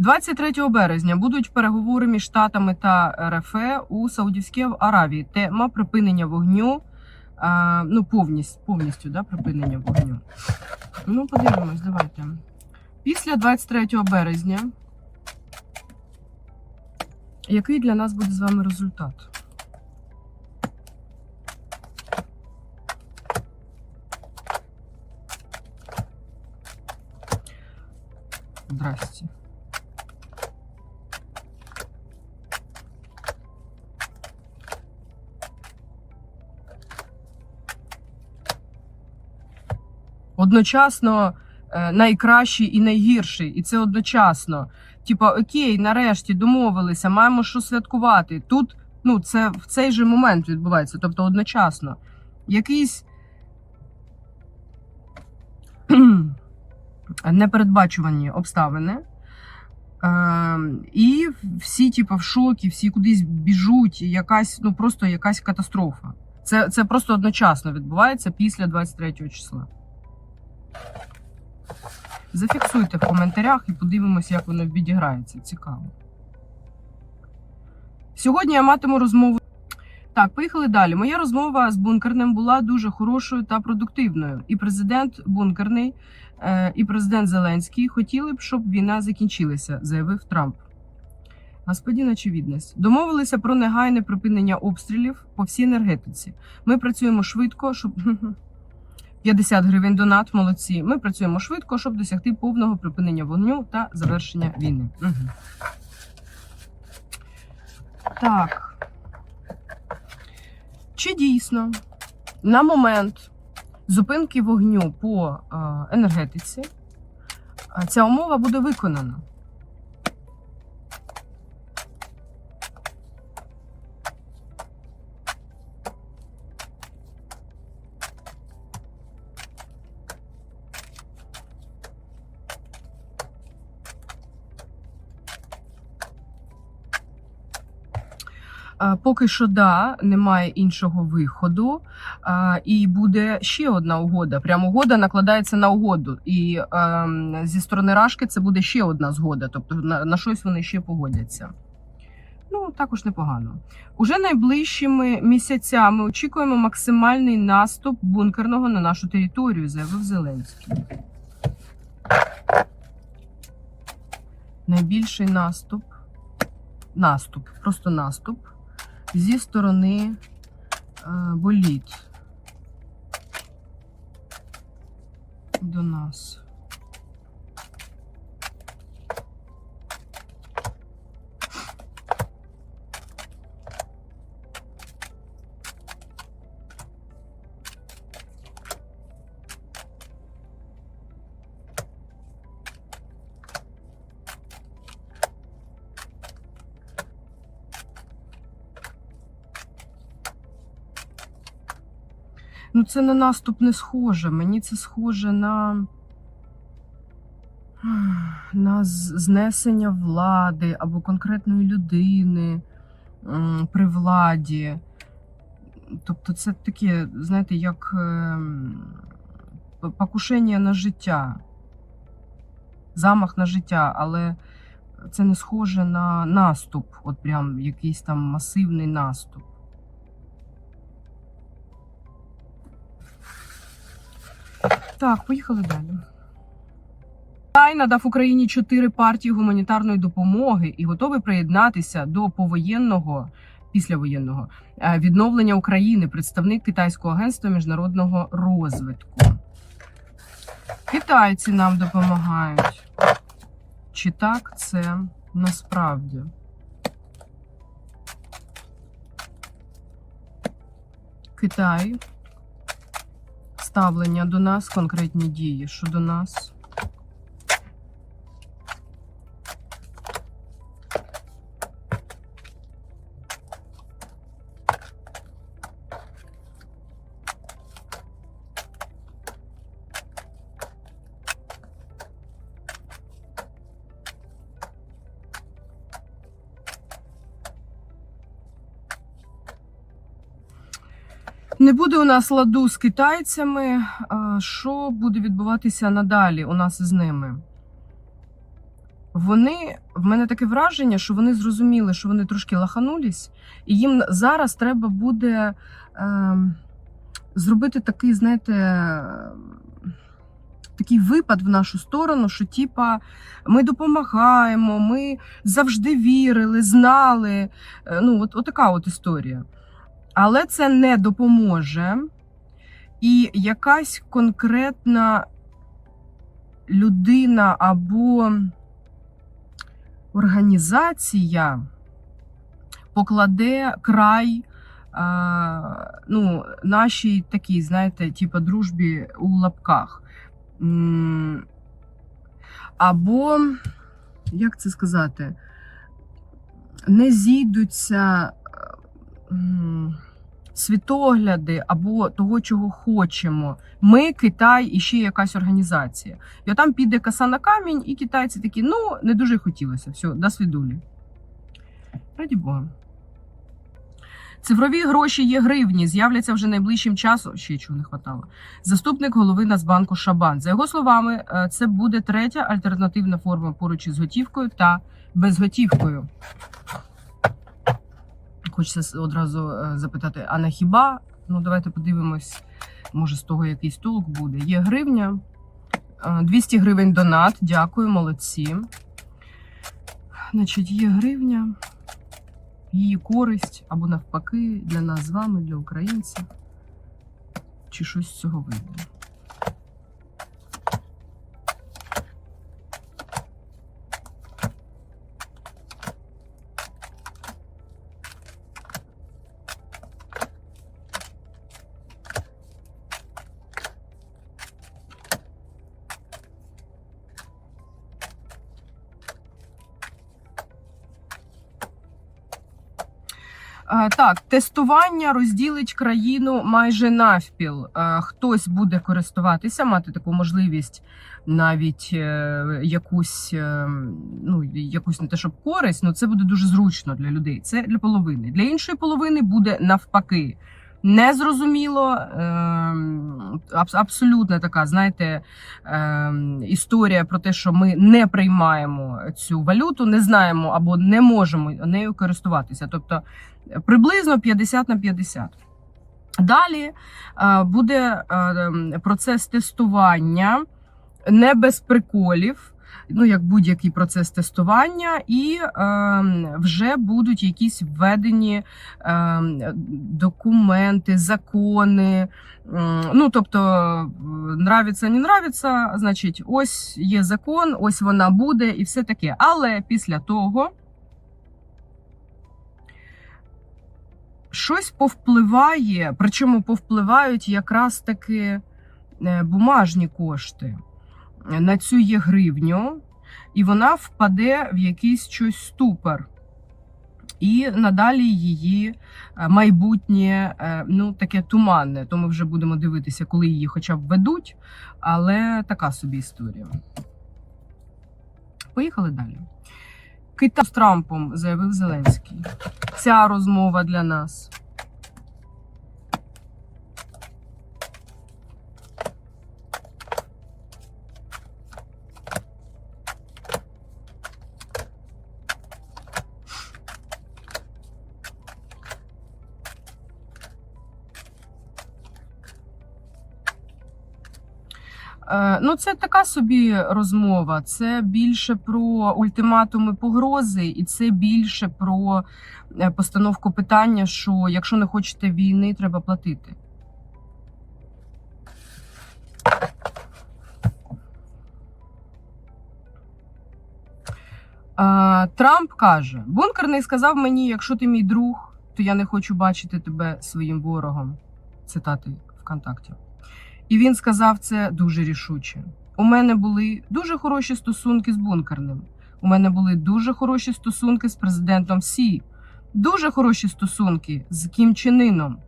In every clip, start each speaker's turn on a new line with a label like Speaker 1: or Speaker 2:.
Speaker 1: 23 березня будуть переговори між Штатами та РФ у Саудівській Аравії. Тема припинення вогню. А, ну, повністю, повністю да, припинення вогню. Ну, подивимось, давайте. Після 23 березня. Який для нас буде з вами результат? Одночасно е, найкращий і найгірший, і це одночасно. Типа, окей, нарешті домовилися, маємо що святкувати. Тут ну, це в цей же момент відбувається, тобто одночасно. Якийсь непередбачувані обставини. Е, і всі, типу, в шокі, всі кудись біжуть, якась, ну просто якась катастрофа. Це, це просто одночасно відбувається після 23 числа. Зафіксуйте в коментарях і подивимося, як воно відіграється. Цікаво. Сьогодні я матиму розмову. Так, поїхали далі. Моя розмова з бункерним була дуже хорошою та продуктивною. І президент бункерний, е, і президент Зеленський хотіли б, щоб війна закінчилася, заявив Трамп. Господін очевидність. Домовилися про негайне припинення обстрілів по всій енергетиці. Ми працюємо швидко, щоб 50 гривень донат, молодці. Ми працюємо швидко, щоб досягти повного припинення вогню та завершення війни. Угу. Так. Чи дійсно на момент зупинки вогню по енергетиці ця умова буде виконана? Поки що да, немає іншого виходу, і буде ще одна угода. Прямо угода накладається на угоду. І ем, зі сторони Рашки це буде ще одна згода. Тобто на щось вони ще погодяться. Ну, також непогано. Уже найближчими місяцями очікуємо максимальний наступ бункерного на нашу територію, заявив Зеленський. Найбільший наступ. Наступ, просто наступ зі сторони е, боліт до нас. Ну, це на наступ не схоже. Мені це схоже на, на знесення влади або конкретної людини при владі. Тобто, це таке, знаєте, як ем, покушення на життя, замах на життя, але це не схоже на наступ, от прям якийсь там масивний наступ. Так, поїхали далі. Китай надав Україні чотири партії гуманітарної допомоги і готовий приєднатися до повоєнного післявоєнного е, відновлення України. Представник китайського агентства міжнародного розвитку. Китайці нам допомагають. Чи так це насправді? Китай ставлення до нас, конкретні дії щодо нас. Не буде у нас ладу з китайцями. Що буде відбуватися надалі у нас із ними? вони в мене таке враження, що вони зрозуміли, що вони трошки лаханулись, і їм зараз треба буде е, зробити такий, знаєте, такий випад в нашу сторону, що типа ми допомагаємо, ми завжди вірили, знали. Е, Ну, от, от така от історія. Але це не допоможе. І якась конкретна людина або організація покладе край ну, нашій такій, знаєте, типу, дружбі у лапках. Або, як це сказати, не зійдуться е, світогляди або того, чого хочемо. Ми, Китай і ще якась організація. І там піде коса на камінь, і китайці такі, ну, не дуже хотілося. Все, до свідулі. Раді Бога. Цифрові гроші є гривні, з'являться вже найближчим часом. Ще чого не хватало. Заступник голови Нацбанку Шабан. За його словами, е, це буде третя альтернативна форма поруч із готівкою та безготівкою. Хочеться одразу е, запитати: а на хіба? Ну, давайте подивимось, може, з того якийсь толк буде. Є гривня. Е, 200 гривень донат. Дякую, молодці. Значить, є гривня, її користь або навпаки для нас з вами, для українців. Чи щось з цього вийде? Так, тестування розділить країну майже навпіл. Хтось буде користуватися, мати таку можливість, навіть е, якусь, е, ну якусь не те, щоб користь, ну це буде дуже зручно для людей. Це для половини. Для іншої половини буде навпаки. Незрозуміло, ем, абс- абсолютно така, знаєте, ем, історія про те, що ми не приймаємо цю валюту, не знаємо або не можемо нею користуватися. Тобто приблизно 50 на 50. Далі е, буде е, ем, процес тестування не без приколів. Ну, як будь-який процес тестування, і е, вже будуть якісь введені е, документи, закони. Ну, тобто, нравиться, не нравиться, значить, ось є закон, ось вона буде, і все таке. Але після того щось повпливає, причому повпливають якраз таки е, бумажні кошти на цю є гривню, і вона впаде в якийсь щось ступор. І надалі її е, майбутнє е, ну таке туманне. То ми вже будемо дивитися, коли її хоча б ведуть. Але така собі історія. Поїхали далі. Китай з Трампом заявив Зеленський. Ця розмова для нас. Ну, це така собі розмова. Це більше про ультиматуми погрози, і це більше про е, постановку питання, що якщо не хочете війни, треба платити. Е, Трамп каже: бункерний сказав мені: якщо ти мій друг, то я не хочу бачити тебе своїм ворогом. Цитати ВКонтакті. І він сказав це дуже рішуче. У мене були дуже хороші стосунки з бункерним. У мене були дуже хороші стосунки з президентом Сі, дуже хороші стосунки з Кім Іном.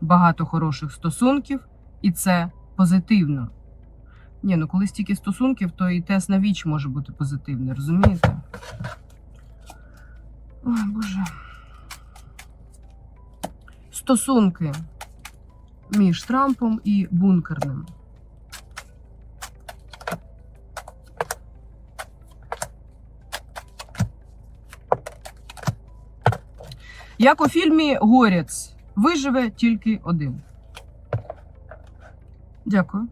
Speaker 1: Багато хороших стосунків, і це позитивно. Ні, ну коли стільки стосунків, то і тест на віч може бути позитивний, розумієте? Ой, Боже. Стосунки між Трампом і бункерним. Як у фільмі Горець виживе тільки один. Дякую.